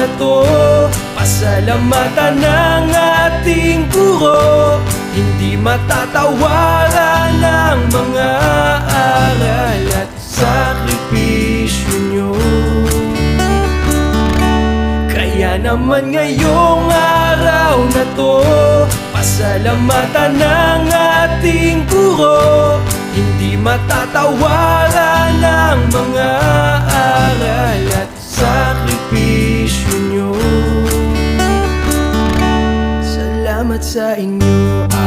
na to. Pasalamatan ng ating guro. Hindi matatawaran ang mga aral at sakripisyo nyo. Kaya naman ngayong araw na to Pasalamatan ng ating guro. Hindi matatawaran Salamat sa inyo